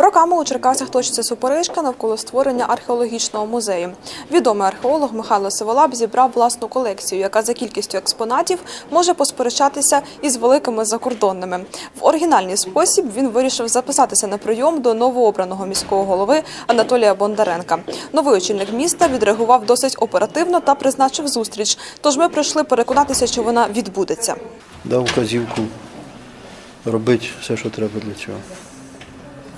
Роками у Черкасах точиться суперечка навколо створення археологічного музею. Відомий археолог Михайло Сиволап зібрав власну колекцію, яка за кількістю експонатів може посперечатися із великими закордонними. В оригінальний спосіб він вирішив записатися на прийом до новообраного міського голови Анатолія Бондаренка. Новий очільник міста відреагував досить оперативно та призначив зустріч. Тож ми прийшли переконатися, що вона відбудеться. дав вказівку робити все, що треба для цього.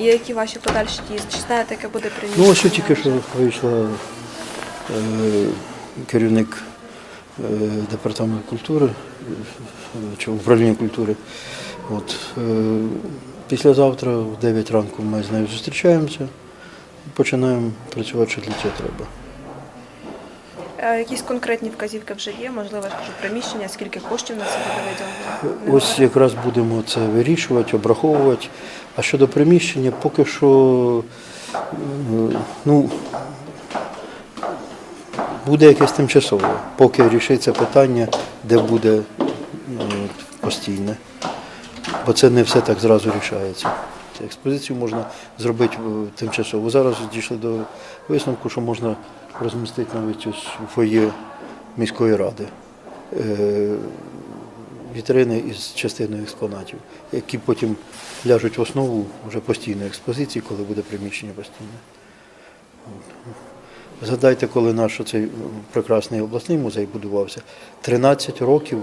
І які ваші подальші дії? Чи знаєте, яке буде Ну, ось тільки що вийшла е, керівник е, департаменту культури чи управління культури. От, е, післязавтра в 9 ранку ми з нею зустрічаємося починаємо працювати, що для цього треба. Е, Якісь конкретні вказівки вже є, можливо, я приміщення, скільки коштів на це буде виділено? Ось якраз будемо це вирішувати, обраховувати. А щодо приміщення, поки що е, ну, буде якесь тимчасове, поки рішиться питання, де буде е, постійне. Бо це не все так зразу рішається. Експозицію можна зробити е, тимчасово. Зараз дійшли до висновку, що можна розмістити навіть у фоє міської ради. Е, вітрини із частиною експонатів, які потім ляжуть в основу вже постійної експозиції, коли буде приміщення постійне. Згадайте, коли наш цей прекрасний обласний музей будувався, 13 років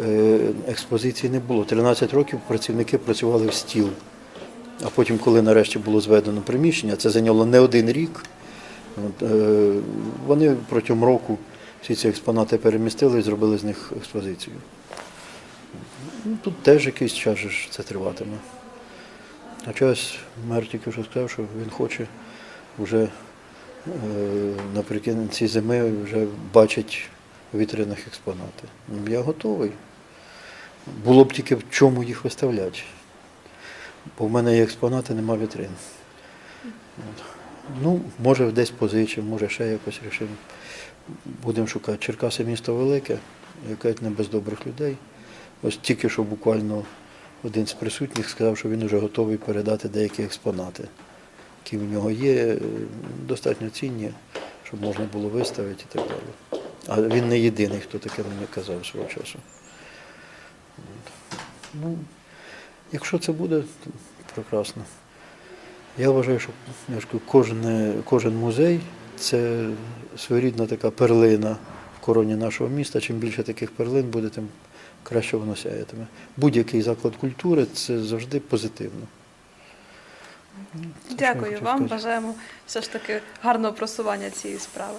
е, експозиції не було. 13 років працівники працювали в стіл. А потім, коли нарешті було зведено приміщення, це зайняло не один рік. Е, вони протягом року всі ці експонати перемістили і зробили з них експозицію. Ну, тут теж якийсь час це триватиме. Хоча ось мер тільки що сказав, що він хоче вже е, наприкінці зими вже бачить у вітринах експонати. Ну, Я готовий. Було б тільки в чому їх виставляти. Бо в мене є експонати, нема вітрин. Ну, може десь позичимо, може ще якось рішимо. Будемо шукати. Черкаси місто велике, яке не без добрих людей. Ось тільки що буквально один з присутніх сказав, що він вже готовий передати деякі експонати, які в нього є, е, достатньо цінні, щоб можна було виставити і так далі. А він не єдиний, хто таке мені казав свого часу. Ну, якщо це буде, то прекрасно. Я вважаю, що я ж кажу, кожен, кожен музей це своєрідна така перлина в короні нашого міста. Чим більше таких перлин буде, тим краще воно сяятиме. Будь-який заклад культури це завжди позитивно. Дякую вам. Бажаємо все ж таки гарного просування цієї справи.